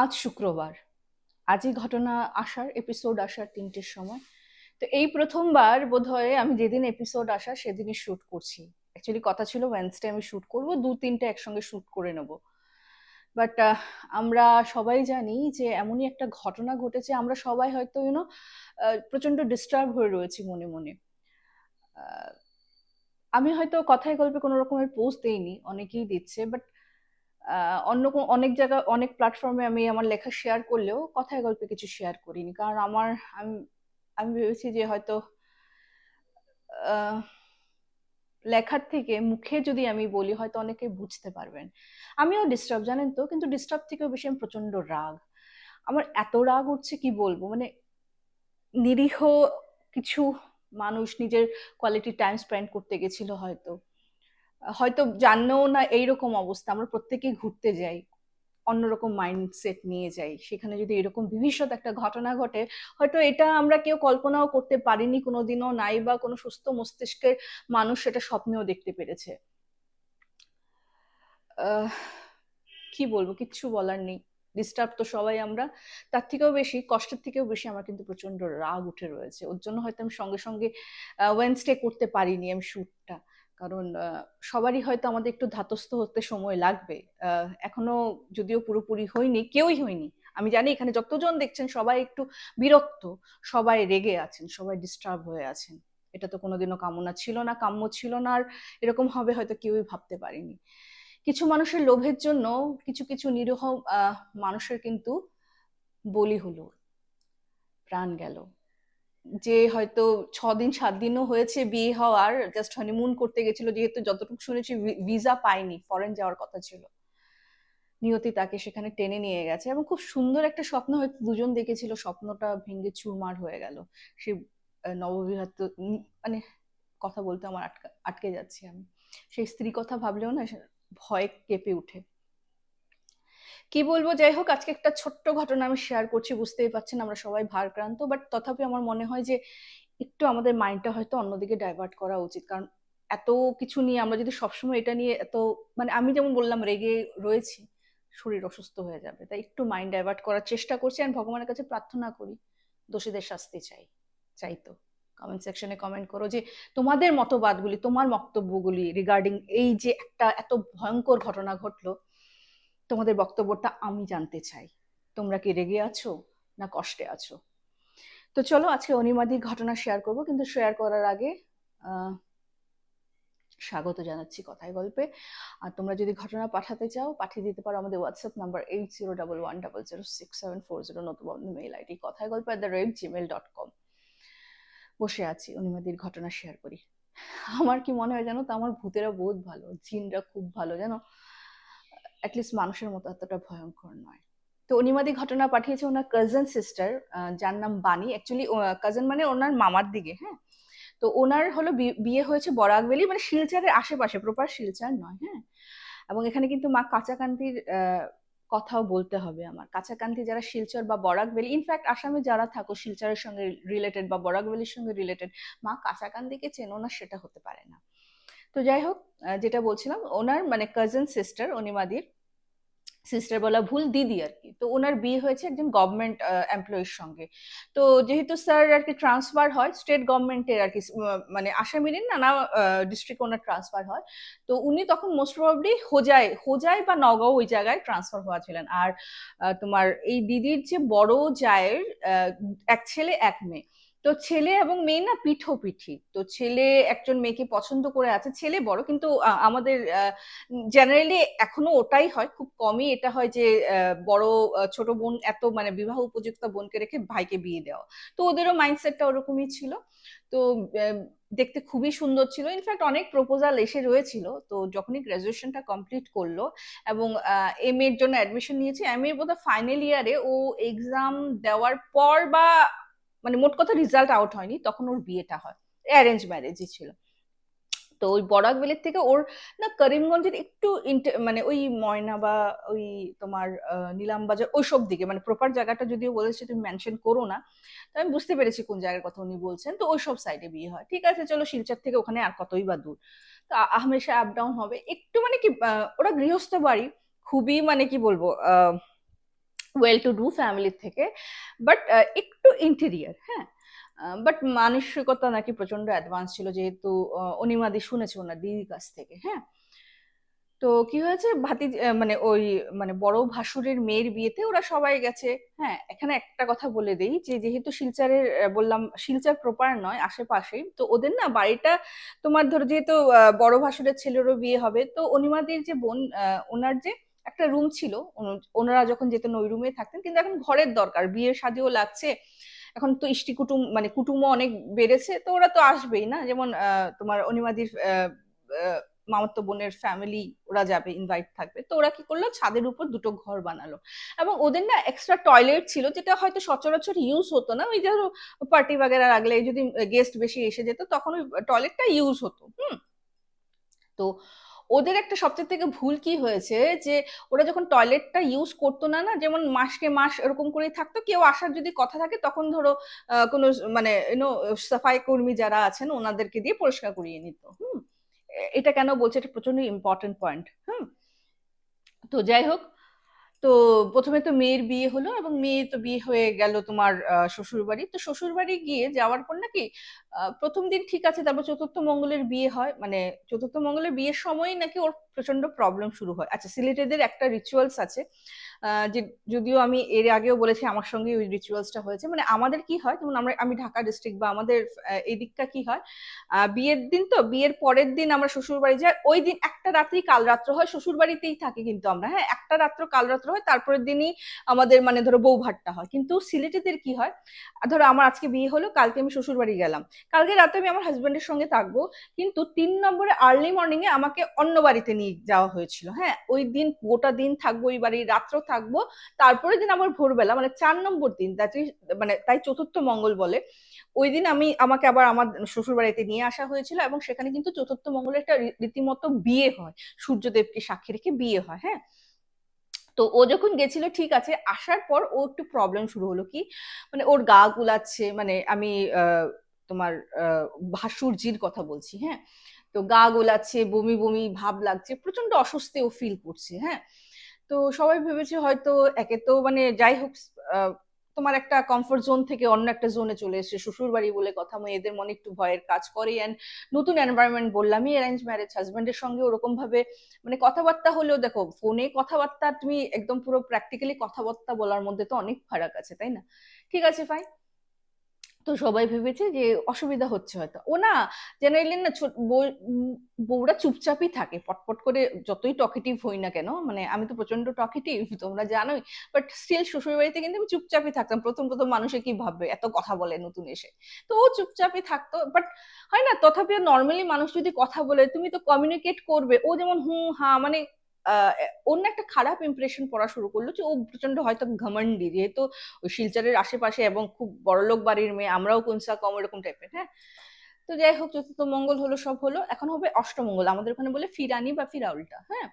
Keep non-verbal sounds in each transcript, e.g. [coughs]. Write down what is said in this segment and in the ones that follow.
আজ শুক্রবার। আজই ঘটনা আসার এপিসোড আসার তিনটের সময়। তো এই প্রথমবার বোধহয় আমি যেদিন এপিসোড আসার সেদিনই শ্যুট করছি। অ্যাকচুয়ালি কথা ছিল ওয়েন্সডে আমি শ্যুট করব, দু তিনটে একসঙ্গে শ্যুট করে নেব। বাট আমরা সবাই জানি যে এমনই একটা ঘটনা ঘটেছে, আমরা সবাই হয়তো ইউনো প্রচণ্ড ডিস্টার্ব হয়ে রয়েছি মনে মনে। আমি হয়তো কথায় গল্পে কোনো রকমের পোস্ট দেইনি, অনেকেই দিচ্ছে বাট অন্য অনেক জায়গা, অনেক প্ল্যাটফর্মে আমি আমার লেখা শেয়ার করলেও কথায় গল্পে কিছু শেয়ার করিনি। কারণ আমার, আমি আমি ভেবেছি যে হয়তো লেখার থেকে মুখে যদি আমি বলি হয়তো অনেকে বুঝতে পারবেন। আমিও ডিস্টার্ব জানেন তো? কিন্তু ডিস্টার্ব থেকেও বেশি আমি প্রচণ্ড রাগ। আমার এত রাগ উঠছে কি বলব? মানে নিরীহ কিছু মানুষ নিজের কোয়ালিটি টাইম স্পেন্ড করতে গেছিল হয়তো। হয়তো জানলেও না এইরকম অবস্থা, আমরা প্রত্যেকেই ঘুরতে যাই, অন্যরকম মাইন্ডসেট নিয়ে যাই। সেখানে যদি এরকম ভবিষ্যৎ একটা ঘটনা ঘটে, হয়তো এটা আমরা কেউ কল্পনাও করতে পারিনি, কোনোদিনও নাই বা কোনো সুস্থ মস্তিষ্কের মানুষ সেটা স্বপ্নেও দেখতে পেরেছে। কি বলব? কিচ্ছু বলার নেই। ডিস্টার্ব তো সবাই আমরা। তার থেকেও বেশি, কষ্টের থেকেও বেশি আমার কিন্তু প্রচণ্ড রাগ উঠে রয়েছে। ওর জন্য হয়তো আমি সঙ্গে সঙ্গে ওয়েনসডে করতে পারিনি আমি শ্যুটটা কারণ সবারই হয়তো আমাদের একটু ধাতস্থ হতে সময় লাগবে। এখনও যদিও পুরোপুরি হয়নি, কেউই হয়নি। আমি জানি এখানে যতজন দেখছেন সবাই একটু বিরক্ত, সবাই রেগে আছেন, সবাই ডিস্টার্ব হয়ে আছেন। এটা তো কোনোদিনও কামনা ছিল না, কাম্য ছিল না, আর এরকম হবে হয়তো কেউই ভাবতে পারিনি। কিছু মানুষের লোভের জন্য কিছু কিছু নিরীহ মানুষের কিন্তু বলি হলো, প্রাণ গেল। যে হয়তো ছ দিন সাত দিনও হয়েছে বিয়ে হওয়ার জাস্ট হানিমুন করতে গেছিল যেহেতু যতটুকু শুনেছি ভিসা পায়নি ফরেন যাওয়ার কথা ছিল। নিয়তি তাকে সেখানে টেনে নিয়ে গেছে এবং খুব সুন্দর একটা স্বপ্ন হয়তো দুজন দেখেছিল স্বপ্নটা ভেঙে চুরমার হয়ে গেল। সে উম, মানে কথা বলতে আমার আটকা আটকে যাচ্ছি আমি। সেই স্ত্রী কথা ভাবলেও না ভয়ে কেঁপে উঠে। কি বলব? যাই হোক আজকে একটা ছোট্ট ঘটনা আমি শেয়ার করছি, বুঝতেই পারছেন আমরা সবাই ভারক্রান্ত বাট তথাপি আমার মনে হয় যে একটু আমাদের মাইন্ডটা হয়তো অন্যদিকে ডাইভার্ট করা উচিত। কারণ এত কিছু নিয়ে আমরা যদি সবসময় এটা নিয়ে এত মানে আমি যেমন বললাম, রেগে রয়েছি, শরীর অসুস্থ হয়ে যাবে। তাই একটু মাইন্ড ডাইভার্ট করার চেষ্টা করছি আর ভগবানের কাছে প্রার্থনা করি, দোষীদের শাস্তি চাই চাই তো। কমেন্ট সেকশনে কমেন্ট করো যে তোমাদের মতবাদগুলি, তোমার বক্তব্যগুলি রিগার্ডিং এই যে একটা এত ভয়ঙ্কর ঘটনা ঘটলো তোমাদের বক্তব্যটা আমি জানতে চাই। তোমরা কি রেগে আছো না কষ্টে আছো? তো চলো আজকে অনিমাদির ঘটনা শেয়ার করব, কিন্তু শেয়ার করার আগে স্বাগত জানাচ্ছি কথায় গল্পে। আর তোমরা যদি ঘটনা পাঠাতে চাও, পাঠিয়ে দিতে পারো আমাদের WhatsApp number eight zero double one double zero six seven four zero নতুবা মেইল আইডি কথায় গল্প at the rate Gmail dot com বসে আছি অনিমাদির ঘটনা শেয়ার করি। আমার কি মনে হয় জানো তো, আমার ভূতেরা বহুত ভালো, জিনরা খুব ভালো, জানো? অ্যাটলিস্ট মানুষের মতো এতটা ভয়ঙ্কর নয়। তো অনিমাদি ঘটনা পাঠিয়েছে ওনার কাজিন সিস্টার যার নাম বাণী অ্যাকচুয়ালি কাজিন মানে ওনার মামার দিকে হ্যাঁ? তো ওনার হলো বিয়ে হয়েছে বরাকবেলি মানে শিলচরের আশেপাশে প্রপার শিলচর নয় হ্যাঁ? এবং এখানে কিন্তু মা কাঁচাকান্তির কথাও বলতে হবে আমার। কাঁচাকান্তি যারা শিলচর বা বরাকবেলি ইনফ্যাক্ট আসামে যারা থাকো, শিলচরের সঙ্গে রিলেটেড বা বরাকবেলির সঙ্গে রিলেটেড মা কাঁচাকান্তিকে চেনো না, সেটা হতে পারে না। তো যাই হোক যেটা বলছিলাম, ওনার মানে কাজিন সিস্টার অনিমাদির সিস্টার বলা ভুল দিদি আর কি। তো ওনার বিয়ে হয়েছে একজন গভর্নমেন্ট এমপ্লয়ির সঙ্গে। তো যেহেতু স্যার আর কি ট্রান্সফার হয় স্টেট গভর্নমেন্টের আর কি মানে আসামেরই নানা ডিস্ট্রিক্ট ওনার ট্রান্সফার হয়। তো উনি তখন মোস্ট প্রবাবলি হোজায় হোজায় বা নগাঁও ওই জায়গায় ট্রান্সফার হওয়া ছিলেন। আর তোমার এই দিদির যে বড় জায়ের এক ছেলে, এক মেয়ে। তো ছেলে এবং মেয়ে না পিঠো পিঠি তো ছেলে একজন মেয়েকে পছন্দ করে আছে, ছেলে বড়, কিন্তু আমাদের জেনারেলি এখনও ওটাই হয়, খুব কমই এটা হয় যে বড় ছোট বোন এত মানে বিবাহ উপযুক্ত বোনকে রেখে ভাইকে বিয়ে দেওয়া। তো ওদেরও মাইন্ডসেটটা ওরকমই ছিল। তো দেখতে খুবই সুন্দর ছিল। ইনফ্যাক্ট অনেক প্রপোজাল এসে রয়েছিল। তো যখনই গ্রাজুয়েশনটা কমপ্লিট করল এবং এম এর জন্য অ্যাডমিশন নিয়েছে এম এর বোধহয় ফাইনাল ইয়ারে ও এক্সাম দেওয়ার পর বা মানে মোট কথা রেজাল্ট আউট হয়নি, তখন ওর বিয়েটা হয়। অ্যারেঞ্জ ম্যারেজই ছিল। তো ওই বরাক বরাকবেলের থেকে ওর না করিমগঞ্জের একটু মানে ওই ময়না বা ওই তোমার নিলামবাজার ওইসব দিকে মানে প্রপার জায়গাটা যদিও বলেছে তুমি মেনশন করো না, তো আমি বুঝতে পেরেছি কোন জায়গার কথা উনি বলছেন। তো ওইসব সাইডে বিয়ে হয়। ঠিক আছে, চলো শিলচর থেকে ওখানে আর কতই বা দূর। তো হামেশা আপ ডাউন হবে। একটু মানে কি ওরা গৃহস্থ বাড়ি, খুবই মানে কি বলব, আহ ওয়েল টু ডু ফ্যামিলির থেকে বাট একটু ইন্টেরিয়ার হ্যাঁ? বাট মানসিকতা নাকি প্রচণ্ড অ্যাডভান্স ছিল যেহেতু অনিমাদি শুনেছে ওনার দিদির কাছ থেকে হ্যাঁ? তো কি হয়েছে? ভাতি মানে ওই মানে বড় ভাসুরের মেয়ের বিয়েতে ওরা সবাই গেছে হ্যাঁ? এখানে একটা কথা বলে দেই যে যেহেতু শিলচারের বললাম শিলচার প্রপার নয় আশেপাশেই তো ওদের না বাড়িটা তোমার ধরো যেহেতু বড় ভাসুরের ছেলেরও বিয়ে হবে, তো অনিমাদির যে বোন ওনার যে একটা রুম ছিল ওনারা যখন যেতেন ওই রুমে থাকতেন, কিন্তু এখন ঘরের দরকার, বিয়ের শাদিও লাগছে। এখন তো ইষ্টি কুটুম মানে কুটুমও অনেক বেড়েছে, তো ওরা তো আসবেই না? যেমন তোমার অনিমাদির মামাতো বোনের ফ্যামিলি ওরা যাবে ইনভাইট থাকবে। তো ওরা কি করল? ছাদের উপর দুটো ঘর বানালো। এবং ওদের না এক্সট্রা টয়লেট ছিল, যেটা হয়তো সচরাচর ইউজ হতো না। ওই ধরো পার্টি বাগেরা লাগলে যদি গেস্ট বেশি এসে যেত, তখন ওই টয়লেটটা ইউজ হতো, হুম? তো ওদের একটা সবচেয়ে থেকে ভুল কি হয়েছে যে ওরা যখন টয়লেটটা ইউজ করতো না না, যেমন মাসকে মাস এরকম করেই থাকতো, কেউ আসার যদি কথা থাকে তখন ধরো কোনো মানে ইউনো সাফাই কর্মী যারা আছেন ওনাদেরকে দিয়ে পরিষ্কার করিয়ে নিত, হুম? এটা কেন বলছে? এটা প্রচণ্ড ইম্পর্টেন্ট পয়েন্ট হুম? তো যাই হোক তো প্রথমে তো মেয়ের বিয়ে হলো এবং মেয়ে তো বিয়ে হয়ে গেল তোমার শ্বশুর বাড়ি তো শ্বশুর বাড়ি গিয়ে যাওয়ার পর নাকি প্রথম দিন ঠিক আছে, তারপর চতুর্থ মঙ্গলের বিয়ে হয়। মানে চতুর্থ মঙ্গলের বিয়ের সময় নাকি ওর প্রচণ্ড প্রবলেম শুরু হয়। আচ্ছা সিলেটেদের একটা রিচুয়ালস আছে যে যদিও আমি এর আগেও বলেছি আমার সঙ্গে ওই রিচুয়ালসটা হয়েছে। মানে আমাদের কি হয়, যেমন আমরা, আমি ঢাকা ডিস্ট্রিক্ট বা আমাদের এই দিকটা কি হয় বিয়ের দিন তো, বিয়ের পরের দিন আমরা শ্বশুর বাড়ি যাই, ওই দিন একটা রাত্রি কাল রাত্র হয় শ্বশুর বাড়িতেই থাকি কিন্তু আমরা হ্যাঁ একটা রাত্র কাল রাত্র হয়, তারপরের দিনই আমাদের মানে ধরো বউ ভাতটা হয়। কিন্তু সিলেটেদের কি হয় ধরো আমার আজকে বিয়ে হলো, কালকে আমি শ্বশুর বাড়ি গেলাম। কালকে রাতে আমি আমার হাজব্যান্ডের সঙ্গে থাকব, কিন্তু তিন নম্বরে আর্লি মর্নিং এ আমাকে অন্য বাড়িতে নিয়ে যাওয়া হয়েছিল। হ্যাঁ ওই দিন গোটা দিন থাকব, ওই বাড়ি রাত্র থাকব। তারপরের দিন আবার ভোরবেলা মানে চার নম্বর দিন is- মানে তাই চতুর্থ মঙ্গল বলে, ওই দিন আমি আমাকে আবার আমার শ্বশুর বাড়িতে নিয়ে আসা হয়েছিল এবং সেখানে কিন্তু চতুর্থ মঙ্গলের একটা রীতিমতো বিয়ে হয়। সূর্যদেবকে সাক্ষী রেখে বিয়ে হয় হ্যাঁ। তো ও যখন গেছিল, ঠিক আছে, আসার পর ও একটু প্রবলেম শুরু হলো কি মানে ওর গা গুলাচ্ছে মানে আমি তোমার ভাসুরজির কথা বলছি হ্যাঁ। তো গা গোলাচ্ছে, বমি বমি, ভাব লাগছে প্রচণ্ড ও ফিল করছে হ্যাঁ? তো সবাই ভেবেছে হয়তো একে তো মানে যাই হোক তোমার একটা কমফোর্ট জোন থেকে অন্য একটা জোনে চলে এসে শ্বশুর বাড়ি বলে কথা এদের মনে একটু ভয়ের কাজ করে অ্যান্ড নতুন এনভায়রনমেন্ট বললামই অ্যারেঞ্জ ম্যারেজ হাজব্যান্ডের সঙ্গে ওরকম ভাবে মানে কথাবার্তা হলেও দেখো ফোনে কথাবার্তা তুমি একদম পুরো প্র্যাকটিক্যালি কথাবার্তা বলার মধ্যে তো অনেক ফারাক আছে, তাই না? ঠিক আছে ফাইন তো সবাই ভেবেছে যে অসুবিধা হচ্ছে হয়তো। ও না জেনারেলি না বউরা চুপচাপই থাকে, পটপট করে যতই টকেটিভ হই না কেন মানে আমি তো প্রচণ্ড টকেটিভ তোমরা জানোই বাট স্টিল শ্বশুর বাড়িতে কিন্তু আমি চুপচাপই থাকতাম। প্রথম প্রথম মানুষে কি ভাববে, এত কথা বলে নতুন এসে। তো ও চুপচাপই থাকতো বাট হয় না, তথাপিও নর্মালি মানুষ যদি কথা বলে, তুমি তো কমিউনিকেট করবে, ও যেমন হুম হা মানে অন্য একটা খারাপ ইমপ্রেশন পড়া শুরু করল যে ও প্রচণ্ড হয়তো ঘমন্ডি যেহেতু ওই শিলচরের আশেপাশে এবং খুব বড়লোক বাড়ির মেয়ে আমরাও কোনসা কম এরকম টাইপের হ্যাঁ? তো যাই হোক চতুর্থ মঙ্গল হলো সব হলো। এখন হবে অষ্টমঙ্গল। আমাদের ওখানে বলে ফিরানি বা ফিরা উল্টা হ্যাঁ?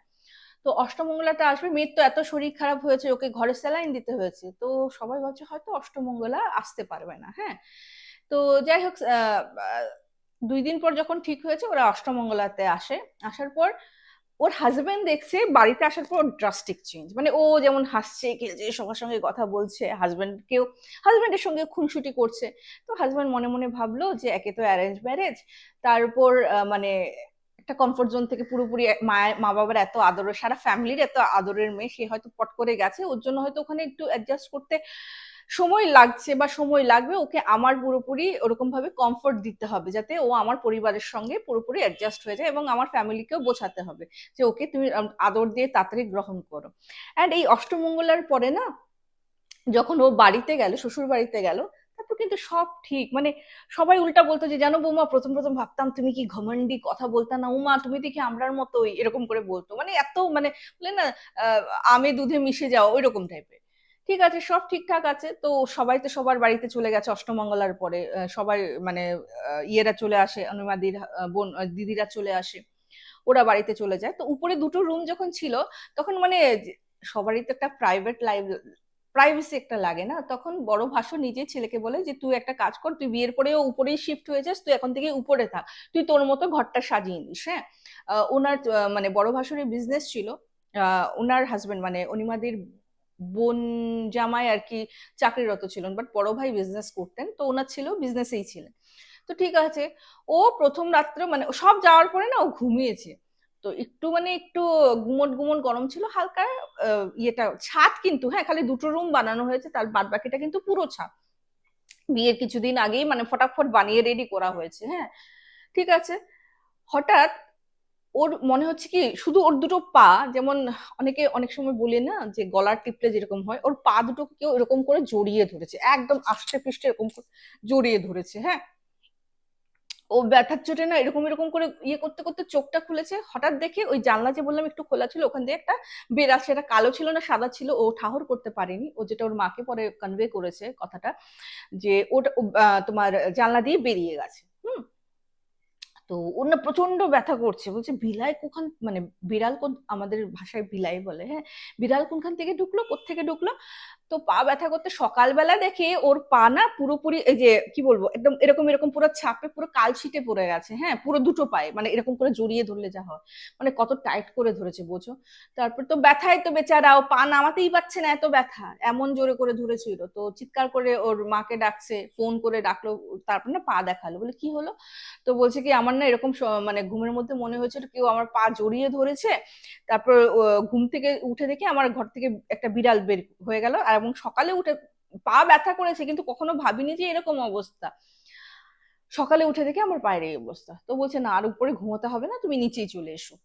তো অষ্টমঙ্গলাটা আসবে। মেয়ের তো এত শরীর খারাপ হয়েছে ওকে ঘরে স্যালাইন দিতে হয়েছে। তো সবাই ভাবছে হয়তো অষ্টমঙ্গলা আসতে পারবে না হ্যাঁ? তো যাই হোক আহ, আহ, দুই দিন পর যখন ঠিক হয়েছে ওরা অষ্টমঙ্গলাতে আসে। আসার পর ওর হাজবেন্ড দেখছে বাড়িতে আসার পর ড্রাস্টিক চেঞ্জ মানে ও যেমন হাসছে খেলছে সবার সঙ্গে কথা বলছে হাজবেন্ডকেও হাজবেন্ডের সঙ্গে খুনসুটি করছে। তো হাজবেন্ড মনে মনে ভাবলো যে একে তো অ্যারেঞ্জ ম্যারেজ তার উপর মানে একটা কমফোর্ট জোন থেকে পুরোপুরি মা মা বাবার এত আদরের, সারা ফ্যামিলির এত আদরের মেয়ে, সে হয়তো পট করে গেছে। ওর জন্য হয়তো ওখানে একটু অ্যাডজাস্ট করতে সময় লাগছে বা সময় লাগবে, ওকে আমার পুরোপুরি ওরকম ভাবে কমফোর্ট দিতে হবে, যাতে ও আমার পরিবারের সঙ্গে পুরোপুরি অ্যাডজাস্ট হয়ে যায় এবং আমার ফ্যামিলিকেও বোঝাতে হবে যে, ওকে তুমি আদর দিয়ে তাড়াতাড়ি গ্রহণ করো। অ্যান্ড এই অষ্টমঙ্গলার পরে না, যখন ও বাড়িতে গেল, শ্বশুর বাড়িতে গেল, তারপর কিন্তু সব ঠিক মানে সবাই উল্টা বলতো যে, জানো বৌমা, প্রথম প্রথম ভাবতাম তুমি কি ঘমন্ডি কথা বলতা না? উমা, তুমি দেখি আমরার মতোই, এরকম করে বলতো মানে এত মানে বলে না আমে দুধে মিশে যাওয়া ওই রকম টাইপের ঠিক আছে, সব ঠিকঠাক আছে। তো সবাই তো সবার বাড়িতে চলে গেছে অষ্টমঙ্গলার পরে। সবাই মানে ইয়েরা চলে আসে, অনুমাদির বোন দিদিরা চলে আসে। ওরা বাড়িতে চলে যায়। তো উপরে দুটো রুম যখন ছিল, তখন মানে সবারই তো একটা প্রাইভেট লাইফ প্রাইভেসি একটা লাগে না? তখন বড় ভাসু নিজে ছেলেকে বলে যে, তুই একটা কাজ কর, তুই বিয়ের পরেও উপরেই শিফট হয়ে যাস, তুই এখন থেকে উপরে থাক। তুই তোর মতো ঘরটা সাজিয়ে নিস। হ্যাঁ? ওনার মানে বড় ভাসুরের বিজনেস ছিল। ওনার হাজবেন্ড মানে অনিমাদির বোন জামাই আর কি চাকরিরত ছিলেন বাট বড় ভাই বিজনেস করতেন, তো ওনার ছিল বিজনেসেই ছিলেন। তো ঠিক আছে, ও প্রথম রাত্রে মানে সব যাওয়ার পরে না ও ঘুমিয়েছে। তো একটু মানে একটু গুমট গুমট গরম ছিল, হালকা ইয়েটা ছাদ কিন্তু হ্যাঁ খালি দুটো রুম বানানো হয়েছে, তার বাদ বাকিটা কিন্তু পুরো ছাদ। বিয়ের কিছুদিন আগেই মানে ফটাফট বানিয়ে রেডি করা হয়েছে হ্যাঁ। ঠিক আছে, হঠাৎ ওর মনে হচ্ছে কি শুধু ওর দুটো পা, যেমন অনেকে অনেক সময় বলে না যে গলার টিপলে যেরকম হয়, ওর পা দুটো কেউ এরকম করে জড়িয়ে ধরেছে, একদম আষ্টে পৃষ্ঠে এরকম জড়িয়ে ধরেছে হ্যাঁ। ও ব্যথার চোটে না এরকম এরকম করে ইয়ে করতে করতে চোখটা খুলেছে, হঠাৎ দেখে ওই জানলা যে বললাম একটু খোলা ছিল, ওখান দিয়ে একটা বেড়াল, সেটা কালো ছিল না সাদা ছিল, ও ঠাহর করতে পারেনি। ও যেটা ওর মাকে পরে কনভে করেছে কথাটা, যে ওটা তোমার জানলা দিয়ে বেরিয়ে গেছে, হুম। তো ওর না প্রচণ্ড ব্যথা করছে। বলছে বিলাই কোখান মানে বিড়াল কোন আমাদের ভাষায় বিলাই বলে হ্যাঁ? বিড়াল কোনখান থেকে ঢুকলো কোথেকে ঢুকলো? তো পা ব্যথা করতে সকালবেলা দেখে ওর পা না পুরোপুরি এই যে, কি বলব, একদম এরকম এরকম পুরো ছাপে, পুরো কালশিটে পড়ে গেছে হ্যাঁ পুরো দুটো পায়ে মানে এরকম করে জড়িয়ে ধরলে যা হয় মানে কত টাইট করে ধরেছে, বোঝো? তারপর তো ব্যথায় তো বেচারা, ও পা নামাতেই পারছে না এত ব্যথা, এমন জোরে করে ধরেছিল, তো চিৎকার করে ওর মাকে ডাকছে, ফোন করে ডাকলো, তারপর না পা দেখাল, বলে কি হলো? তো বলছে কি, আমার না এরকম মানে ঘুমের মধ্যে মনে হয়েছিল কেউ আমার পা জড়িয়ে ধরেছে, তারপর ঘুম থেকে উঠে দেখে আমার ঘর থেকে একটা বিড়াল বের হয়ে গেল, আর এবং সকালে উঠে পা ব্যথা করেছে, কিন্তু কখনো ভাবিনি যে এরকম অবস্থা। সকালে উঠে দেখে আমার পায়ের এই অবস্থা। তো বলছে, না, আর উপরে ঘুমোতে হবে না, তুমি নিচেই চলে এসো।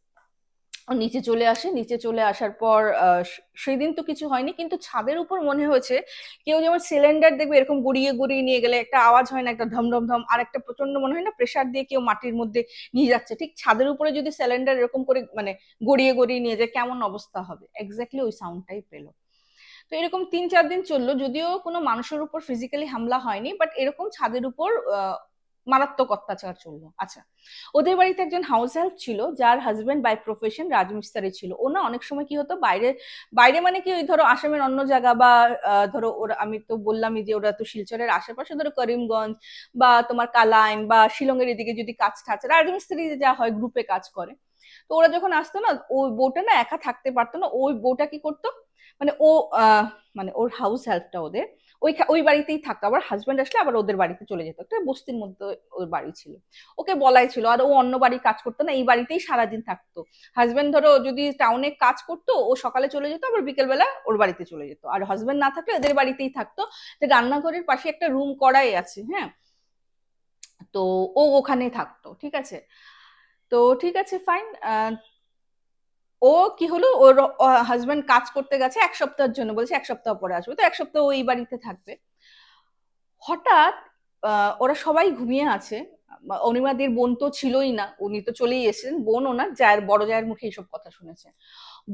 নিচে চলে আসে, নিচে চলে আসার পর সেই দিন তো কিছু হয়নি, কিন্তু ছাদের উপর মনে হয়েছে, কেউ যেমন সিলিন্ডার দেখবে এরকম গড়িয়ে গড়িয়ে নিয়ে গেলে, একটা আওয়াজ হয় না, একটা ধম ধম ধম আর একটা প্রচণ্ড মনে হয় না প্রেশার দিয়ে কেউ মাটির মধ্যে নিয়ে যাচ্ছে। ঠিক ছাদের উপরে যদি সিলিন্ডার এরকম করে মানে গড়িয়ে গড়িয়ে নিয়ে যায়, কেমন অবস্থা হবে? এক্স্যাক্টলি ওই সাউন্ডটাই পেল। তো এরকম তিন চার দিন চলল, যদিও কোনো মানুষের উপর ফিজিক্যালি হামলা হয়নি বাট এরকম ছাদের উপর মারাত্মক অত্যাচার চলল। আচ্ছা ওদের বাড়িতে একজন হাউস হেল্প ছিল, যার হাজবেন্ড বাই প্রফেশন রাজমিস্তারি ছিল। ও না অনেক সময় কি হতো, বাইরে বাইরে মানে কি ওই ধরো আসামের অন্য জায়গা বা ধরো ওরা, আমি তো বললামই যে ওরা তো শিলচরের আশেপাশে, ধরো করিমগঞ্জ বা তোমার কালাইন বা শিলংয়ের এদিকে যদি কাজ ঠাচ্ছে রাজমিস্ত্রি যা হয় গ্রুপে কাজ করে। তো ওরা যখন আসতো না, ওই বউটা না একা থাকতে পারতো না, ওই বউটা কি করতো? মানে ও মানে ওর হাউস হেল্পটা ওদের, ওই ওই বাড়িতেই থাকতো। আবার হাজব্যান্ড আসলে আবার ওদের বাড়িতে চলে যেত। একটা বস্তির মধ্যে ওর বাড়ি ছিল। ওকে বলাই ছিল, আর ও অন্য বাড়ি কাজ করতো না, এই বাড়িতেই সারাদিন থাকতো। হাজব্যান্ড ধরো যদি টাউনে কাজ করতো, ও সকালে চলে যেত, আবার বিকেলবেলা ওর বাড়িতে চলে যেত। আর হাজব্যান্ড না থাকলে ওদের বাড়িতেই থাকতো। যে রান্নাঘরের পাশে একটা রুম করাই আছে হ্যাঁ? তো ও ওখানেই থাকতো, ঠিক আছে? তো ঠিক আছে ফাইন ও কি হলো? ওর হাজব্যান্ড কাজ করতে গেছে এক সপ্তাহের জন্য, বলছে এক সপ্তাহ পরে আসবে। তো এক সপ্তাহ ওই বাড়িতে থাকবে। হঠাৎ ওরা সবাই ঘুমিয়ে আছে। অনিমাদির বোন তো ছিলই না। উনি তো চলেই এসেছেন। বোন ওনার জায়ের, বড় জায়ের মুখে এইসব কথা শুনেছে।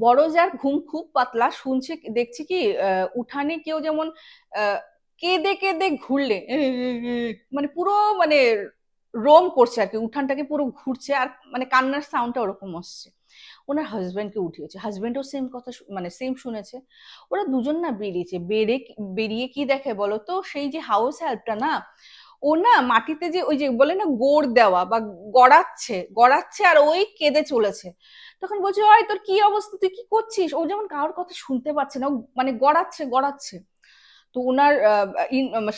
বড় জায়ের ঘুম খুব পাতলা, শুনছে, দেখছি কি উঠানে কেউ যেমন কেঁদে কেঁদে ঘুরলে মানে পুরো মানে রোম করছে আর কি, উঠানটাকে পুরো ঘুরছে আর মানে কান্নার সাউন্ডটা ওরকম আসছে। ওনার হাজব্যান্ডকে উঠিয়েছে। হাজব্যান্ডও সেম কথা মানে সেম শুনেছে। ওরা দুজন না বেরিয়েছে। বেড়ে বেরিয়ে কি দেখে বলো তো? সেই যে হাউস হেল্পটা না, ও না মাটিতে যে ওই যে বলে না গোড় দেওয়া বা গড়াচ্ছে গড়াচ্ছে আর ওই কেঁদে চলেছে। তখন বলছে ওই তোর কি অবস্থা? তুই কি করছিস? ও যেমন কারোর কথা শুনতে পাচ্ছে না। মানে গড়াচ্ছে গড়াচ্ছে। তো ওনার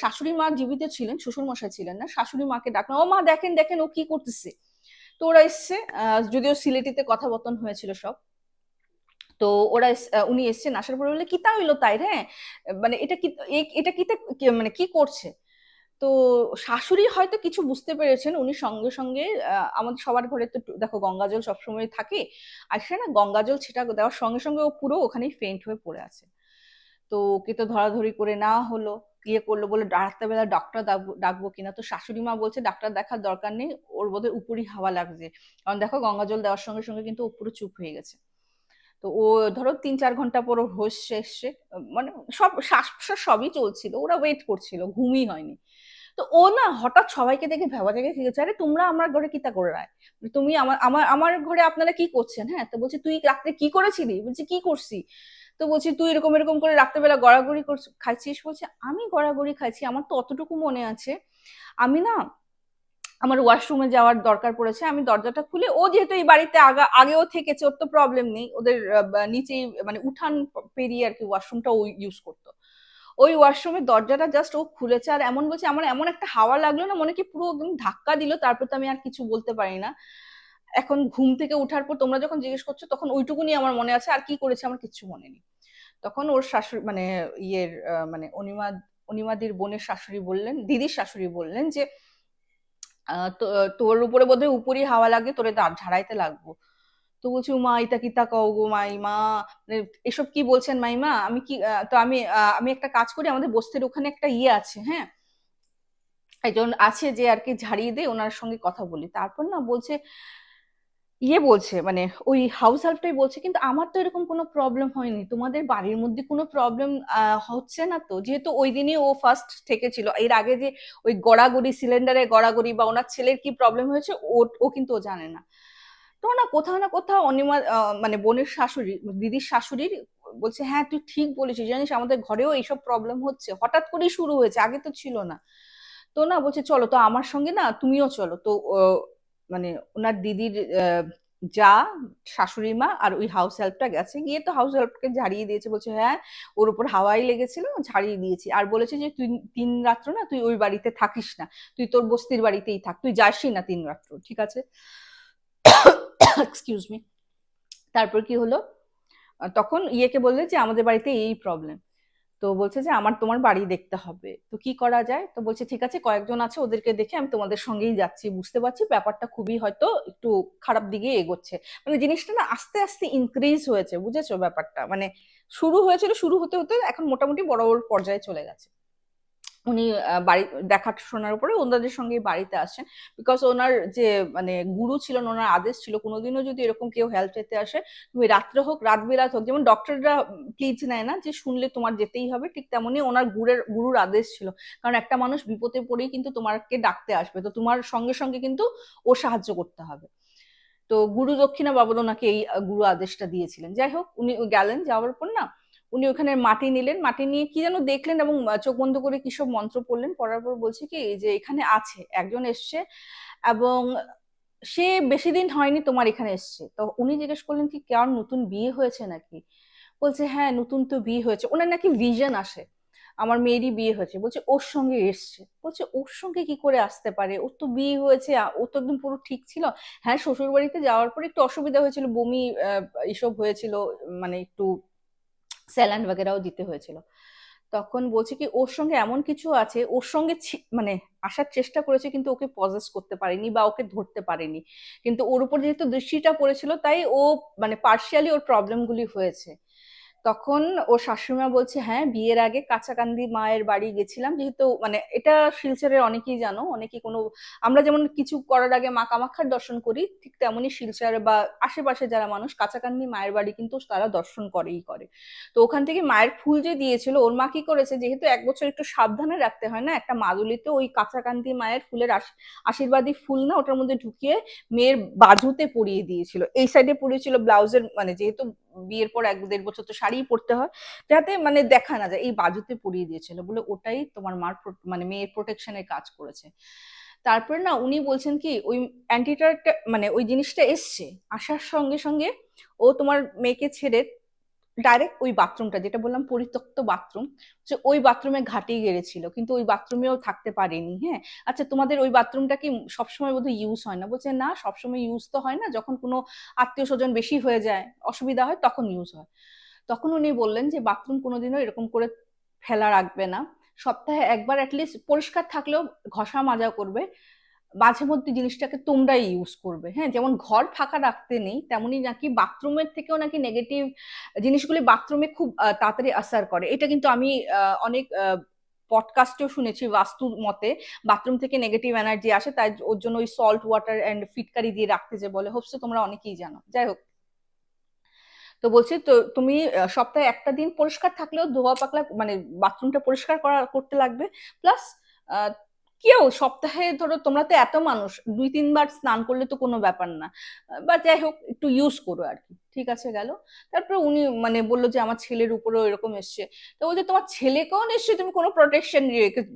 শাশুড়ি মা জীবিত ছিলেন শ্বশুর মশাই ছিলেন না, শাশুড়ি মাকে ডাকলেন, ও মা, দেখেন দেখেন, ও কি করতেছে? তো ওরা এসছে যদিও সিলেটিতে কথাবতন হয়েছিল সব। তো ওরা উনি এসছেন, আসার পরে বললে কিতা হইল তাই হ্যাঁ? মানে এটা কি এটা কিতা মানে কি করছে? তো শাশুড়ি হয়তো কিছু বুঝতে পেরেছেন, উনি সঙ্গে সঙ্গে আমাদের সবার ঘরে তো দেখো গঙ্গা জল সবসময় থাকে। আর সে না গঙ্গা জল সেটা দেওয়ার সঙ্গে সঙ্গে ও পুরো ওখানেই ফেন্ট হয়ে পড়ে আছে। তো ওকে তো ধরাধরি করে নেওয়া হলো ইয়ে করল বলে রাত্রেবেলা ডাক্তার ডাকবো কিনা? তো শাশুড়ি মা বলছে ডাক্তার দেখার দরকার নেই, ওর বোধহয় উপরই হাওয়া লাগছে। কারণ দেখো গঙ্গা জল দেওয়ার সঙ্গে সঙ্গে কিন্তু উপরে চুপ হয়ে গেছে। তো ও ধরো তিন চার ঘণ্টা পর হোস এসছে মানে সব শ্বাস সবই চলছিল, ওরা ওয়েট করছিল, ঘুমই হয়নি। তো ও না হঠাৎ সবাইকে দেখে ভেবা থেকে ঠিক আরে, তোমরা আমার ঘরে কিতা করে রায়? তুমি আমার আমার আমার ঘরে আপনারা কি করছেন? হ্যাঁ তো বলছি, তুই রাত্রে কি করেছিলি? বলছি, কি করছি? তো বলছি, তুই এরকম এরকম করে রাত্রেবেলা গড়াগড়ি খাইছিস? বলছে, আমি গড়াগড়ি খাইছি, আমার তো অতটুকু মনে আছে। আমি না, আমার ওয়াশরুমে যাওয়ার দরকার পড়েছে, আমি দরজাটা খুলে, ও যেহেতু এই বাড়িতে আগা, আগেও থেকেছে, ওর তো প্রবলেম নেই। ওদের নিচেই মানে উঠান পেরিয়ে আর কি ওয়াশরুমটা ও ইউজ করতো। ওই ওয়াশরুমের দরজাটা জাস্ট ও খুলেছে। আর এমন বলছে, আমার এমন একটা হাওয়া লাগল না, মনে কি পুরো একদম ধাক্কা দিল, তারপর তো আমি আর কিছু বলতে পারি না। এখন ঘুম থেকে উঠার পর তোমরা যখন জিজ্ঞেস করছ, তখন ওইটুকুনি আমার মনে আছে, আর কি করেছে আমার কিচ্ছু মনে নেই। তখন ওর শাশুড়ি মানে ইয়ের মানে অনিমা, অনিমাদির বোনের শাশুড়ি বললেন, দিদির শাশুড়ি বললেন যে তোর উপরে বোধহয় উপরই হাওয়া লাগে তোরে ঝাড়াইতে লাগবো। তো বলছি মা ইতা কিতা কও গো মাইমা? মানে এসব কি বলছেন মাইমা? আমি কি তো আমি আমি একটা কাজ করি, আমাদের বস্তির ওখানে একটা ইয়ে আছে হ্যাঁ? একজন আছে যে আর কি ঝাড়িয়ে দেয়, ওনার সঙ্গে কথা বলি। তারপর না বলছে ইয়ে বলছে মানে ওই হাউস হেল্পটাই বলছে, কিন্তু আমার তো এরকম কোনো প্রবলেম হয়নি। তোমাদের বাড়ির মধ্যে কোনো প্রবলেম হচ্ছে না তো? যেহেতু ওই দিনই ও ফার্স্ট থেকে ছিল এর আগে যে ওই গড়াগড়ি সিলিন্ডারে গড়াগড়ি বা ওনার ছেলের কি প্রবলেম হয়েছে ও ও কিন্তু ও জানে না। তো না কোথাও না কোথাও অনিমা মানে বোনের শাশুড়ি, দিদির শাশুড়ির বলছে হ্যাঁ তুই ঠিক বলেছিস। জানিস, আমাদের ঘরেও এইসব প্রবলেম হচ্ছে। হঠাৎ করেই শুরু হয়েছে। আগে তো ছিল না। তো না বলছে, চলো, তো আমার সঙ্গে না তুমিও চলো। তো মানে ওনার দিদির যা শাশুড়ি মা আর ওই হাউস হেল্পটা গেছে। গিয়ে তো হাউস হেল্পকে ঝাড়িয়ে দিয়েছে। বলছে হ্যাঁ ওর উপর হাওয়াই লেগেছিল, ঝাড়িয়ে দিয়েছি। আর বলেছে যে, তুই তিন রাত্র না তুই ওই বাড়িতে থাকিস না। তুই তোর বস্তির বাড়িতেই থাক। তুই যাসই না তিন রাত্র, ঠিক আছে? [coughs] এক্সকিউজ মি তারপর কি হলো? তখন ইয়েকে বললে যে, আমাদের বাড়িতে এই প্রবলেম তো বলছে যে, আমার তোমার বাড়ি দেখতে হবে। তো কি করা যায়? তো বলছে, ঠিক আছে, কয়েকজন আছে, ওদেরকে দেখে আমি তোমাদের সঙ্গেই যাচ্ছি, বুঝতে পারছি। ব্যাপারটা খুবই হয়তো একটু খারাপ দিকে এগোচ্ছে। মানে জিনিসটা না আস্তে আস্তে ইনক্রিজ হয়েছে, বুঝেছ ব্যাপারটা? মানে শুরু হয়েছিল, শুরু হতে হতে এখন মোটামুটি বড় বড় পর্যায়ে চলে গেছে। উনি বাড়ি দেখাশোনার উপরে ওনাদের সঙ্গে বাড়িতে আসেন। বিকজ ওনার যে মানে গুরু ছিলেন, ওনার আদেশ ছিল, কোনোদিনও যদি এরকম কেউ হেল্প চেতে আসে, তুমি রাত্রে হোক, রাত বিরাত হোক, যেমন ডক্টররা প্লিজ নেয় না যে, শুনলে তোমার যেতেই হবে। ঠিক তেমনই ওনার গুরের, গুরুর আদেশ ছিল। কারণ একটা মানুষ বিপদে পড়েই কিন্তু তোমাকে ডাকতে আসবে। তো তোমার সঙ্গে সঙ্গে কিন্তু ও সাহায্য করতে হবে। তো গুরু দক্ষিণা বাবদ ওনাকে এই গুরু আদেশটা দিয়েছিলেন। যাই হোক, উনি গেলেন, যাওয়ার পর না উনি ওখানে মাটি নিলেন। মাটি নিয়ে কি যেন দেখলেন এবং চোখ বন্ধ করে কি সব মন্ত্র পড়লেন। পড়ার পর বলছে কি যে এখানে আছে, একজন এসছে এবং সে বেশি দিন হয়নি তোমার এখানে এসছে। তো উনি জিজ্ঞেস করলেন কি কার নতুন বিয়ে হয়েছে নাকি? বলছে হ্যাঁ নতুন তো বিয়ে হয়েছে। ওনার নাকি ভিশন আসে, আমার মেয়েরই বিয়ে হয়েছে। বলছে, ওর সঙ্গে এসছে। বলছে, ওর সঙ্গে কি করে আসতে পারে? ওর তো বিয়ে হয়েছে ও তো একদম পুরো ঠিক ছিল। হ্যাঁ শ্বশুর বাড়িতে যাওয়ার পর একটু অসুবিধা হয়েছিল, বমি এসব হয়েছিল মানে একটু স্যালান বাগেরাও দিতে হয়েছিল। তখন বলছে কি, ওর সঙ্গে এমন কিছু আছে, ওর সঙ্গে মানে আসার চেষ্টা করেছে কিন্তু ওকে পজেস করতে পারেনি বা ওকে ধরতে পারেনি। কিন্তু ওর উপর যেহেতু দৃষ্টিটা পড়েছিল, তাই ও মানে পার্শিয়ালি ওর প্রবলেমগুলি হয়েছে। তখন ও শাশুড়িমা বলছে হ্যাঁ বিয়ের আগে কাঁচাকান্দি মায়ের বাড়ি গেছিলাম। যেহেতু মানে এটা শিলচরের অনেকেই জানো অনেকেই কোনো, আমরা যেমন কিছু করার আগে মা কামাক্ষার দর্শন করি, ঠিক তেমনই শিলচর বা আশেপাশে যারা মানুষ, কাঁচাকান্দি মায়ের বাড়ি কিন্তু তারা দর্শন করেই করে। তো ওখান থেকে মায়ের ফুল যে দিয়েছিল, ওর মা কি করেছে, যেহেতু এক বছর একটু সাবধানে রাখতে হয় না, একটা মাদুলিতে ওই কাঁচাকান্দি মায়ের ফুলের আশীর্বাদী ফুল না ওটার মধ্যে ঢুকিয়ে মেয়ের বাজুতে পরিয়ে দিয়েছিল। এই সাইডে পরিয়েছিল ব্লাউজের মানে যেহেতু বিয়ের পর এক দেড় বছর তো শাড়ি পরতে হয়, যাতে মানে দেখা না যায় এই বাজুতে পরিয়ে দিয়েছিল বলে ওটাই তোমার মার মানে মেয়ের প্রোটেকশনের কাজ করেছে। তারপরে না উনি বলছেন কি, ওই অ্যান্টিটার মানে ওই জিনিসটা এসছে, আসার সঙ্গে সঙ্গে ও তোমার মেয়েকে ছেড়ে ডাইরেক্ট ওই বাথরুমটা যেটা বললাম পরিত্যক্ত বাথরুম যে ওই বাথরুমে ঘাটিয়ে গেড়েছিল, কিন্তু ওই বাথরুমেও থাকতে পারেনি হ্যাঁ? আচ্ছা তোমাদের ওই বাথরুমটা কি সবসময় বোধহয় ইউজ হয় না? বলছে, না, সবসময় ইউজ তো হয় না, যখন কোনো আত্মীয় স্বজন বেশি হয়ে যায়, অসুবিধা হয়, তখন ইউজ হয়। তখন উনি বললেন যে বাথরুম কোনোদিনও এরকম করে ফেলা রাখবে না। সপ্তাহে একবার অ্যাটলিস্ট পরিষ্কার থাকলেও ঘষা মাজা করবে মাঝে মধ্যে জিনিসটাকে তোমরাই ইউজ করবে। হ্যাঁ যেমন ঘর ফাঁকা রাখতে নেই, তেমনি নাকি বাথরুমের থেকেও নাকি নেগেটিভ জিনিসগুলি বাথরুমে খুব তাড়াতাড়ি আসার করে। এটা কিন্তু আমি অনেক পডকাস্টেও শুনেছি বাস্তু মতে। বাথরুম থেকে নেগেটিভ এনার্জি আসে, তাই ওর জন্য ওই সল্ট ওয়াটার অ্যান্ড ফিটকারি দিয়ে রাখতে যে বলে। হোপসে তোমরা অনেকেই জানো। যাই হোক। তো বলছি তো, তুমি সপ্তাহে একটা দিন পরিষ্কার থাকলেও ধোয়া পাকলা মানে বাথরুমটা পরিষ্কার করা, করতে লাগবে। প্লাস কেউ সপ্তাহে ধরো তোমরা তো এত মানুষ, দুই তিনবার স্নান করলে তো কোনো ব্যাপার না। বা যাই হোক, একটু ইউজ করো আর কি। ঠিক আছে গেল। তারপর উনি মানে বলল যে, আমার ছেলের উপরেও এরকম এসছে। তো বলছে, তোমার ছেলেকেও নিশ্চয়ই তুমি কোনো প্রোটেকশন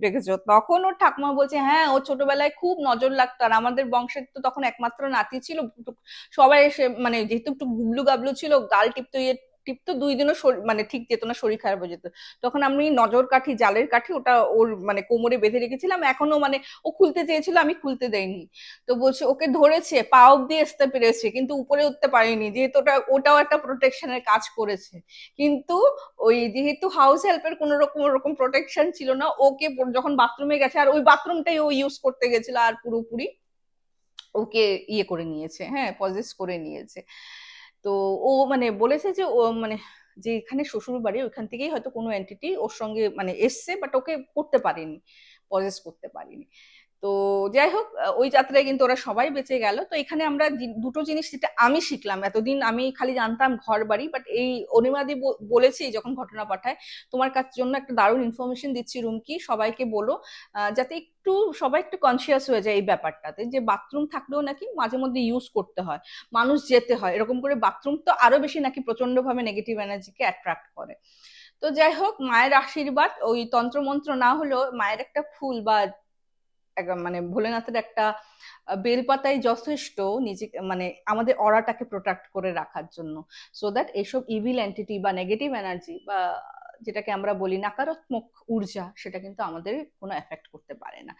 রেখেছো। তখন ওর ঠাকুমা বলছে হ্যাঁ ও ছোটবেলায় খুব নজর লাগতো। আর আমাদের বংশের তো তখন একমাত্র নাতি ছিল। সবাই এসে মানে যেহেতু একটু গুবলু গাবলু ছিল, গাল টিপতো ইয়ে টিপতো দুই দিনও মানে ঠিক যেত না, শরীর খারাপ হয়ে যেত। তখন আমি নজর কাঠি, জালের কাঠি, ওটা ওর মানে কোমরে বেঁধে রেখেছিলাম। এখনও মানে ও খুলতে চেয়েছিল, আমি খুলতে দেয়নি তো বলছে, ওকে ধরেছে, পা অব্দি আসতে পেরেছে, কিন্তু উপরে উঠতে পারেনি। যেহেতু ওটা, ওটাও একটা প্রোটেকশনের কাজ করেছে। কিন্তু ওই যেহেতু হাউস হেল্পের কোন রকম, ওরকম প্রোটেকশন ছিল না, ওকে যখন বাথরুমে গেছে, আর ওই বাথরুমটাই ও ইউজ করতে গেছিল, আর পুরোপুরি ওকে ইয়ে করে নিয়েছে হ্যাঁ পজেস করে নিয়েছে। তো ও মানে বলেছে যে ও মানে যে এখানে শ্বশুর বাড়ি ওইখান থেকেই হয়তো কোনো এন্টিটি ওর সঙ্গে মানে এসছে বাট ওকে করতে পারেনি পজেস করতে পারিনি। তো যাই হোক ওই যাত্রায় কিন্তু ওরা সবাই বেঁচে গেল। তো এখানে আমরা দুটো জিনিস যেটা আমি শিখলাম। এতদিন আমি খালি জানতাম ঘর বাড়ি বাট এই অনিমাদি বলেছি যখন ঘটনা পাঠায় তোমার কাছ জন্য একটা দারুণ ইনফরমেশন দিচ্ছি রুমকি, সবাইকে বলো। যাতে একটু সবাই একটু কনসিয়াস হয়ে যায় এই ব্যাপারটাতে, যে বাথরুম থাকলেও নাকি মাঝে মধ্যে ইউজ করতে হয়, মানুষ যেতে হয়। এরকম করে বাথরুম তো আরও বেশি নাকি প্রচন্ডভাবে নেগেটিভ এনার্জিকে অ্যাট্রাক্ট করে। তো যাই হোক, মায়ের আশীর্বাদ, ওই তন্ত্রমন্ত্র না হলেও মায়ের একটা ফুল বা মানে ভোলেনাথের একটা বেলপাতাই যথেষ্ট নিজেকে মানে আমাদের অরাটাকে প্রোটেক্ট করে রাখার জন্য। সো দ্যাট এইসব ইভিল এন্টিটি বা নেগেটিভ এনার্জি বা যেটাকে আমরা বলি নাকারাত্মক ঊর্জা, সেটা কিন্তু আমাদের কোনো এফেক্ট করতে পারে না।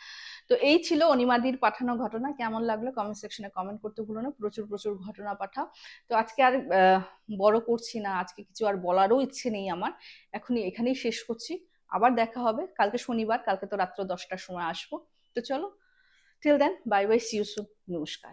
তো এই ছিল অনিমাদির পাঠানো ঘটনা। কেমন লাগল কমেন্ট সেকশনে কমেন্ট করতে ভুলো না। প্রচুর প্রচুর ঘটনা পাঠাও। তো আজকে আর বড় করছি না। আজকে কিছু আর বলারও ইচ্ছে নেই আমার। এখনই এখানেই শেষ করছি। আবার দেখা হবে। কালকে শনিবার, কালকে তো রাত্র দশটার সময় আসব। তো চলো till then bye bye see you soon নমস্কার।